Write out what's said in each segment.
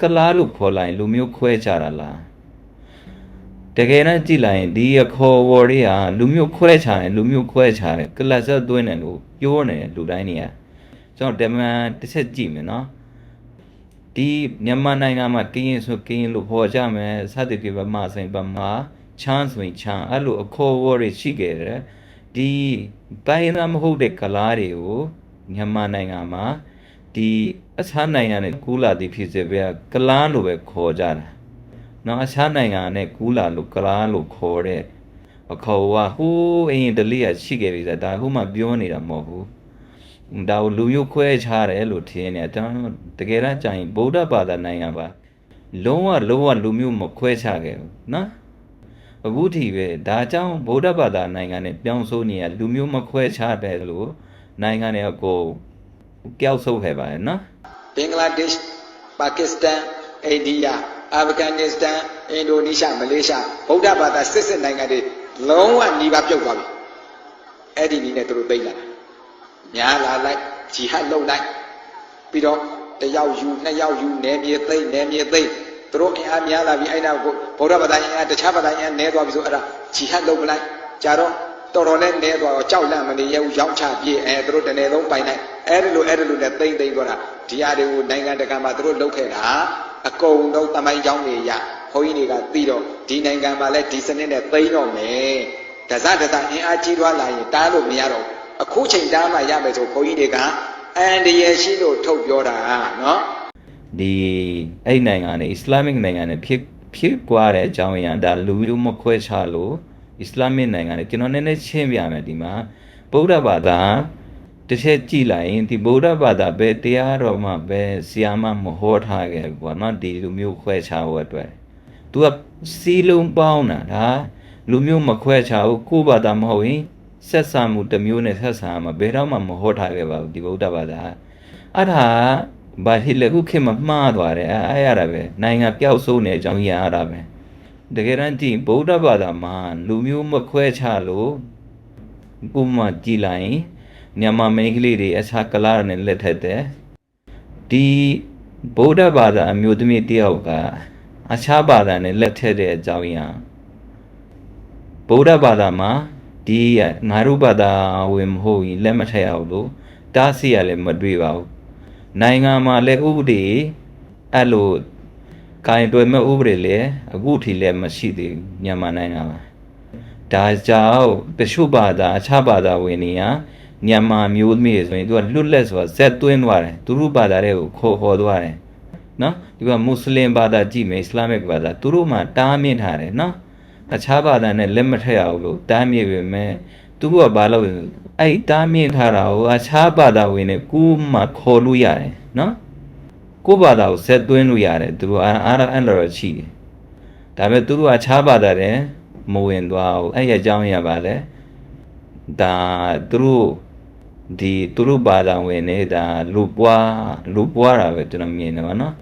ကလားလို့ခေါ်လိုက်ရင်လူမျိုးခွဲခြားတာလားတကယ်တမ်းကြည့်လိုက်ရင်ဒီအခေါ်ဝေါ်တွေကလူမျိုးခွဲခြားတယ်လူမျိုးခွဲခြားတယ်ကလတ်ဆက်သွင်းတယ်လို့ပြောနေတယ်လူတိုင်းတွေကကျွန်တော်တမန်တစ်ချက်ကြည့်မယ်နော်ဒီမြန်မာနိုင်ငံမှာကရင်ဆိုကရင်လို့ခေါ်ကြမယ်စသဖြင့်ဗမာဆိုင်ဗမာချမ်းဆိုရင်ချမ်းအဲ့လိုအခေါ်ဝေါ်တွေရှိခဲ့တယ်ဒီတိုင်းသားမဟုတ်တဲ့ကလားတွေကိုမြန်မာနိုင်ငံမှာဒီ အခြားနိုင်ငံနဲ့ကူးလာသည်ဖြစ်စေပဲကလားလို့ပဲခေါ်ကြတာနော်အခြားနိုင်ငံနဲ့ကူးလာလို့ကလားလို့ခေါ်တဲ့အခေါ်ကဟိုးအရင်တလေးကရှိခဲ့ပြီဆိုဒါအခုမှပြောနေတာမဟုတ်ဘူးဒါကိုလူမျိုးခွဲခြားတယ်လို့ထင်နေတယ်ကျွန်တော်တကယ်တမ်းကြာရင်ဗုဒ္ဓဘာသာနိုင်ငံပါလုံးဝလုံးဝလူမျိုးမခွဲခြားခဲ့ဘူးနော်အခုထိပဲဒါကြောင့်ဗုဒ္ဓဘာသာနိုင်ငံနဲ့ပြောင်းဆိုနေရလူမျိုးမခွဲခြားတယ်လို့နိုင်ငံတွေအကိုကြောက်ဆုပ်ခဲ့ပါတယ်နော် ဘင်္ဂလားဒေ့ရှ်ပါကစ္စတန်အိန္ဒိယအာဖဂန်နစ္စတန်အင်ဒိုနီးရှားမလေးရှားဗုဒ္ဓဘာသာစစ်စစ်နိုင်ငံတွေလုံးဝနှီးပါပြုတ်သွားပြီအဲ့ဒီနည်းနဲ့သူတို့သိမ့်လာတာများလာလိုက်ဂျီဟတ်လုပ်လိုက်ပြီးတော့တစ်ယောက်ယူနှစ်ယောက်ယူနယ်မြေသိမ့်နယ်မြေသိမ့်သူတို့အင်အားများလာပြီအဲ့ဒါကိုဗုဒ္ဓဘာသာအင်အားတခြားဘာသာအင်အားနည်းသွားပြီဆိုအဲ့ဒါဂျီဟတ်လုပ်ပလိုက်ကြတော့တော်တော်နဲ့နည်းသွားတော့ကြောက်လန့်မနေရဘူးရောင်းချပြေးအဲသူတို့တနေ့လုံးပိုင်လိုက် အဲ့ဒီလိုအဲ့ဒီလိုနဲ့သိမ့်သိမ့်သွားတာဒီဟာတွေကိုနိုင်ငံတကာမှာသူတို့လုပ်ခဲ့တာအကုန်လုံးတမိုင်းကြောင်းတွေရဘုန်းကြီးတွေကသိတော့ဒီနိုင်ငံမှာလည်းဒီစနစ်နဲ့သိမ့်တော့မယ်ဒဇဒဇအင်အားကြီးထွားလာရင်တားလို့မရတော့အခုချိန်တားမှရမယ်ဆိုဘုန်းကြီးတွေကအန်တရယ်ရှိလို့ထုတ်ပြောတာနော်ဒီအဲ့နိုင်ငံနဲ့အစ္စလာမစ်နိုင်ငံနဲ့ဖြစ်ဖြစ်ကွာတဲ့အကြောင်းအရာဒါလူမျိုးမခွဲခြားလို့အစ္စလာမစ်နိုင်ငံနဲ့ကျွန်တော်နည်းနည်းရှင်းပြမယ်ဒီမှာဗုဒ္ဓဘာသာ တစ်ချက်ကြည့်လိုက်ရင်ဒီဗုဒ္ဓဘာသာပဲတရားတော်မှာပဲဆီယာမမဟောထားခဲ့ဘူးပေါ့နော်ဒီလူမျိုးခွဲခြားဖို့အတွက် तू ကစီလုံးပေါင်းတာဒါလူမျိုးမခွဲခြားဘူးကိုယ့်ဘာသာမဟုတ်ရင်ဆက်ဆံမှုတစ်မျိုးနဲ့ဆက်ဆံမှာဘယ်တော့မှမဟောထားခဲ့ပါဘူးဒီဗုဒ္ဓဘာသာအဲ့ဒါဘာဖြစ်လဲခုခေတ်မှာမှားသွားတယ်အဲ့အဲ့ရတာပဲနိုင်ငံပျောက်ဆုံးနေအကြောင်းကြီးရတာပဲတကယ်တမ်းကြည့်ဗုဒ္ဓဘာသာမှာလူမျိုးမခွဲခြားလို့ကိုယ်မှကြည်လိုက်ရင် မြန်မာမိန်းကလေးတွေအခြားကလားနဲ့လက်ထက်တယ်ဒီဗုဒ္ဓဘာသာအမျိုးသမီးတယောက်ကအခြားဘာသာနဲ့လက်ထက်တဲ့အကြောင်းအရာဗုဒ္ဓဘာသာမှာဒီငါတို့ဘာသာဝင်မဟုတ်ရင်လက်မထက်အောင်လို့တားဆီးရလည်းမတွေ့ပါဘူးနိုင်ငံမှာလည်းဥပဒေအဲ့လိုကိုင်တွယ်မဲ့ဥပဒေလည်းအခုထိလည်းမရှိသေးဘူးမြန်မာနိုင်ငံမှာဒါကြောင့်တချို့ဘာသာအခြားဘာသာဝင်တွေက မြန်မာမျိုးသမီးတွေဆိုရင်သူကလွတ်လပ်စွာဇက်သွင်းသွားတယ်သူတို့ဘာသာတွေကိုခေါ်ခေါ်သွားတယ်နော်ဒီကမွတ်စလင်ဘာသာကြည့်မယ်အစ္စလာမစ်ဘာသာသူတို့မှတားမြင့်ထားတယ်နော်အခြားဘာသာနဲ့လက်မထက်အောင်လို့တားမြင့်ပေမဲ့သူကဘာလို့လဲဆိုအဲ့တားမြင့်ထားတာကိုအခြားဘာသာဝင်နဲ့ကိုယ်မှခေါ်လို့ရတယ်နော်ကိုယ့်ဘာသာကိုဇက်သွင်းလို့ရတယ်သူတို့အားအားအဲ့လိုရှိတယ်ဒါပေမဲ့သူတို့အခြားဘာသာတဲ့မဝင်သွားဘူးအဲ့ရအကြောင်းရပါလေဒါသူတို့ ဒီသူတို့ဘာသာဝင်နေတာလူပွားလူပွားတာပဲကျွန်တော်မြင်တယ်ဗောနော်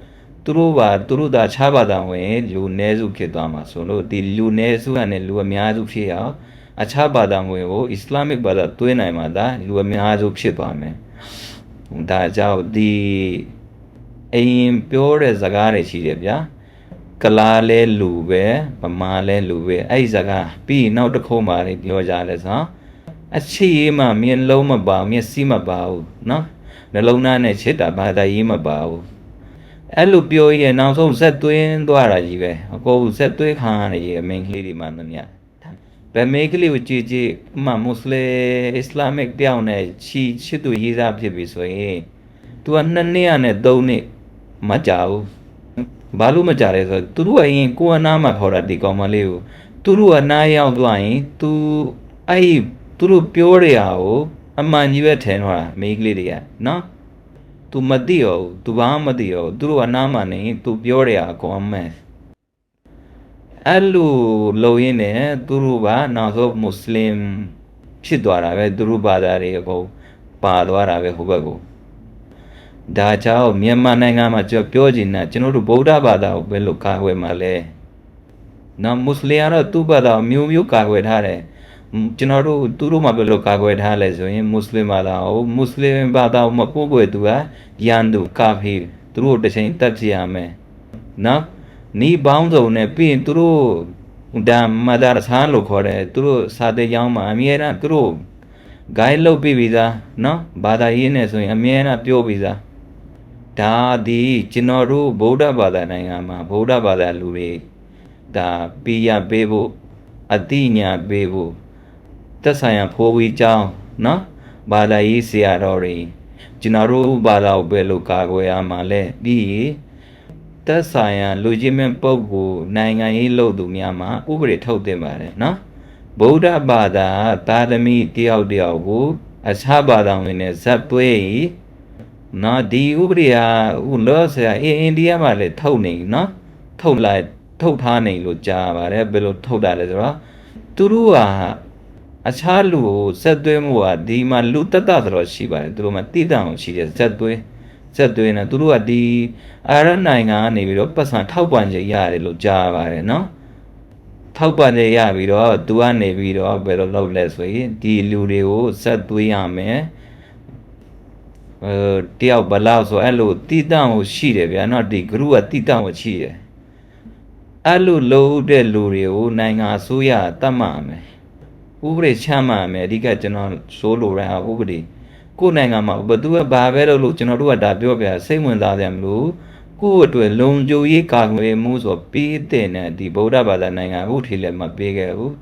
သူတို့ဘာသူတို့ဒါခြားဘာသာဝင်လူနည်းစုဖြစ်သွားမှာဆိုလို့ဒီလူနည်းစုကလည်းလူအများစုဖြစ်အောင်အခြားဘာသာဝင်ကိုအစ္စလာမစ်ဘာသာသွင်းနိုင်မှာဒါလူအများစုဖြစ်သွားမယ်ဒါကြောင့်ဒီအရင်ပြောတဲ့ဇာကားတွေရှိတယ်ဗျာကလားလဲလူပဲဗမာလဲလူပဲအဲ့ဒီဇာကားပြီးရင်နောက်တစ်ခုမှလည်းပြောကြလဲဆိုတော့ အခြေရေးမှမျက်လုံးမပါမျက်စိမပါဘူးနော်နှလုံးသားနဲ့ချစ်တာဘာသာရေးမပါဘူးအဲ့လိုပြောရရင်နောက်ဆုံးဇက်သွင်းသွားတာကြီးပဲအကိုဇက်သွင်းခံရရေအမင်းကလေးတွေမှမမြတ်ဗမေကလေးကိုကြည်ကြည်ဥမာမွတ်စလင်အစ္စလာမစ်တယောက်နဲ့ချီချစ်သူရေးစားဖြစ်ပြီဆိုရင် तू ကနှစ်နှစ်ရနဲ့သုံးနှစ်မကြဘူးဘာလို့မကြလဲဆိုတော့သူတို့အရင်ကိုယ်အနာမှာခေါ်တာဒီကောင်မလေးကိုသူတို့ကနားရောက်သွားရင် तू အဲ့ သူတို့ပြောတဲ့ဟာကိုအမှန်ကြီးပဲထင်တော့တာမိန်းကလေးတွေကနော် तू မသိရောဘူး तू ဘာမှမသိရောဘူးသူတို့ကနားမှာနေရင် तू ပြောတဲ့ဟာကောင်းမယ်အဲ့လိုလုံရင်းနဲ့သူတို့ကနောက်ဆုံးမွတ်စလင်ဖြစ်သွားတာပဲသူတို့ဘာသာတွေအကုန်ပါသွားတာပဲဟိုဘက်ကိုဒါကြောင့်မြန်မာနိုင်ငံမှာကျွန်တော်ပြောချင်တာကျွန်တော်တို့ဗုဒ္ဓဘာသာကိုပဲလို့ကာကွယ်မှာလဲနော်မွတ်စလင်ကတော့သူ့ဘာသာကိုမျိုးမျိုးကာကွယ်ထားတယ် ကျွန်တော်တို့သူတို့မှာဘယ်လိုကာကွယ်ထားလဲဆိုရင်မွတ်စလင်ဘာသာကိုမွတ်စလင်ဘာသာကိုမကိုးကွယ်သူကယန်သူကာဖီသူတို့တစ်ချိန်တတ်ကြရမယ်နော်နီးပေါင်းစုံနဲ့ပြီးရင်သူတို့ဒါမဒါဆာလို့ခေါ်တယ်သူတို့စာတဲ့ကျောင်းမှာအမြဲတမ်းသူတို့ guide လုပ်ပြီးပြီသားနော်ဘာသာရေးနဲ့ဆိုရင်အမြဲတမ်းပြောပြီးသားဒါဒီကျွန်တော်တို့ဗုဒ္ဓဘာသာနိုင်ငံမှာဗုဒ္ဓဘာသာလူတွေဒါပြရပေးဖို့အတိညာပေးဖို့ သက်ဆိုင်ရာဖိုးဝီကျောင်းနော်ဘာသာရေးဆရာတော်တွေကျွန်တော်တို့ဘာသာကိုပဲလို့ကာကွယ်ရမှာလဲပြီးရင်သက်ဆိုင်ရာလူချင်းမဲ့ပုဂ္ဂိုလ်နိုင်ငံရေးလုပ်သူများမှာဥပဒေထုတ်တင်ပါတယ်နော်ဗုဒ္ဓဘာသာသာသမီတယောက်တယောက်ကိုအခြားဘာသာဝင်နဲ့ဇက်သွေးနော်ဒီဥပဒေဟာဟိုလောဆရာအင်းအိန္ဒိယမှာလည်းထုတ်နေနော်ထုတ်လိုက်ထုတ်ထားနေလို့ကြားပါတယ်ဘယ်လိုထုတ်တာလဲဆိုတော့သူတို့က အခြားလူကိုဇက်သွေးမှုကဒီမှာလူတက်တာဆိုတော့ရှိပါတယ်သူတို့မှာတိတံအောင်ရှိတဲ့ဇက်သွေးဇက်သွေးနဲ့သူတို့ကဒီအာရနိုင်ငံကနေပြီးတော့ပတ်စံထောက်ပံ့ကြေးရတယ်လို့ကြားပါတယ်နော်ထောက်ပံ့ကြေးရပြီးတော့သူကနေပြီးတော့ဘယ်လိုလုပ်လဲဆိုရင်ဒီလူတွေကိုဇက်သွေးရမယ်အဲတယောက်ဘလောက်ဆိုအဲ့လိုတိတံကိုရှိတယ်ဗျာနော်ဒီ group ကတိတံကိုရှိတယ်အဲ့လိုလို့တဲ့လူတွေကိုနိုင်ငံအစိုးရတတ်မှမယ် ဥပဒေချမှတ်မယ်အဓိကကျွန်တော်ဆိုလိုတာဥပဒေကိုယ်နိုင်ငံမှာဘယ်သူကဘာပဲလုပ်လို့ကျွန်တော်တို့ကဒါပြောပြစိတ်ဝင်စားတယ်မလို့ကိုယ့်အတွက်လုံခြုံရေးကာကွယ်မှုဆိုပေးတဲ့နဲ့ဒီဗုဒ္ဓဘာသာနိုင်ငံအခုထိလည်းမပေးခဲ့ဘူး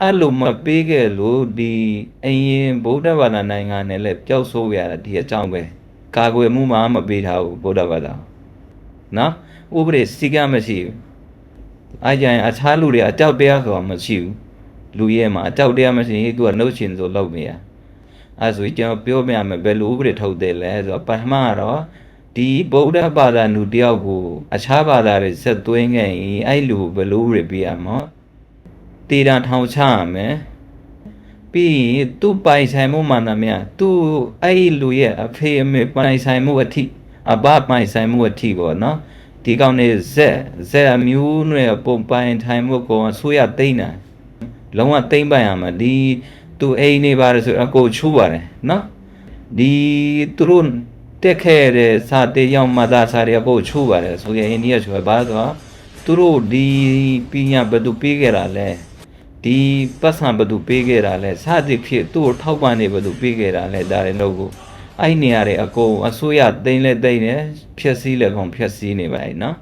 အဲ့လိုမပေးခဲ့လို့ဒီအရင်ဗုဒ္ဓဘာသာနိုင်ငံနဲ့လည်းပျောက်ဆိုးရတာဒီအကြောင်းပဲကာကွယ်မှုမှမပေးထားဘူးဗုဒ္ဓဘာသာနော်ဥပဒေစီကံမရှိဘူးအားကြရင်အခြားလူတွေအကြောက်တရားဆိုတာမရှိဘူး လူရဲ့မှာအကြောက်တရားမရှိရင်သူကနှုတ်ရှင်ဆိုလုပ်နေရအဲဆိုရင်ကျွန်တော်ပြောပြမယ်ဘယ်လိုဥပဒေထုတ်တယ်လဲဆိုတော့ပထမကတော့ဒီဗုဒ္ဓဘာသာလူတယောက်ကိုအခြားဘာသာတွေဆက်သွင်းခဲ့ရင်အဲ့လူကိုဘယ်လိုဥပဒေပြရမလဲတည်တာထောင်ချရမယ်ပြီးရင်သူ့ပိုင်ဆိုင်မှုမှန်သမျှသူ့အဲ့ဒီလူရဲ့အဖေအမေပိုင်ဆိုင်မှုအထိအဘပိုင်ဆိုင်မှုအထိပေါ့နော်ဒီကောင်နေဇက်ဇက်အမျိုးနဲ့ပုံပိုင်ထိုင်မှုကောဆိုရသိမ့်တာ လုံးဝသိမ့်ပိုင်ရမှာဒီသူအိမ်နေပါတယ်ဆိုအကိုချိုးပါတယ်နော်ဒီသူတို့တက်ခဲ့တဲ့စာတေရောက်မသားစာတွေအကိုချိုးပါတယ်ဆိုရင်အိန္ဒိယဆိုဘာဆိုတော့သူတို့ဒီပညာဘယ်သူပေးခဲ့တာလဲဒီပတ်စံဘယ်သူပေးခဲ့တာလဲစသည်ဖြစ်သူ့ကိုထောက်ပံ့နေဘယ်သူပေးခဲ့တာလဲဒါတွေတော့ကိုအဲ့နေရာတွေအကုန်အစိုးရတိမ့်လဲတိမ့်တယ်ဖြက်စီးလဲကောင်ဖြက်စီးနေပါ යි နော်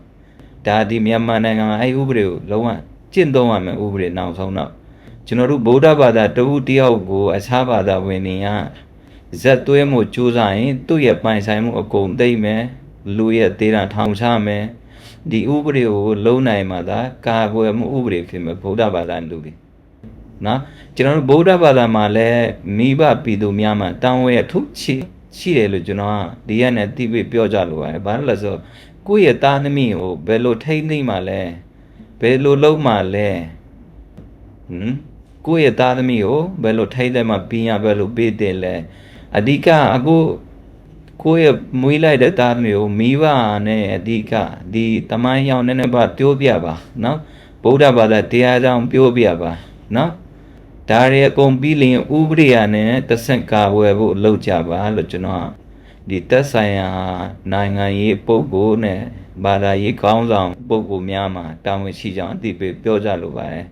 ဒါဒီမြန်မာနိုင်ငံမှာအဲ့ဥပဒေကိုလုံးဝကျင့်သုံးရမယ်ဥပဒေနောက်ဆုံးတော့ ကျွန်တော်တို့ဗုဒ္ဓဘာသာတဝူတယောက်ကိုအခြားဘာသာဝင်တွေကဇက်သွဲမှုစူးစမ်းရင်သူ့ရဲ့ပိုင်ဆိုင်မှုအကုန်သိမ့်မယ်လူရဲ့ဒေတာထောင်ချမယ်ဒီဥပဒေကိုလုံးနိုင်မှသာကာကွယ်မှုဥပဒေဖြစ်မယ်ဗုဒ္ဓဘာသာလူတွေနော်ကျွန်တော်တို့ဗုဒ္ဓဘာသာမှာလည်းမိဘပြည်သူများမှာတောင်းဝဲထုချီရှိတယ်လို့ကျွန်တော်ကဒီရက်နဲ့တိပိပြောကြလို့ပါတယ်ဘာလို့လဲဆိုတော့ကိုယ့်ရဲ့သားသမီးကိုဘယ်လိုထိမ့်သိမ့်မှလဲဘယ်လိုလုပ်မှလဲဟမ် ကိုယ့်ရဲ့သားသမီးကိုဘယ်လိုထိမ့်သိမ့်မှပြင်းရဘယ်လိုပေးတယ်လဲအဓိကအခုကိုယ့်ရဲ့မွေးလိုက်တဲ့သားသမီးကိုမိဘနဲ့အဓိကဒီတမိုင်းရောက်နေနေပါပြောပြပါနော်ဗုဒ္ဓဘာသာတရားကြောင့်ပြောပြပါနော်ဒါတွေအကုန်ပြီးလျင်ဥပဒေရနဲ့တဆင့်ကာဝယ်ဖို့လုပ်ကြပါလို့ကျွန်တော်ဒီသက်ဆိုင်ရာနိုင်ငံရေးပုဂ္ဂိုလ်နဲ့ဘာသာရေးကောင်းဆောင်ပုဂ္ဂိုလ်များမှာတာဝန်ရှိကြောင်းအသိပေးပြောကြလိုပါတယ်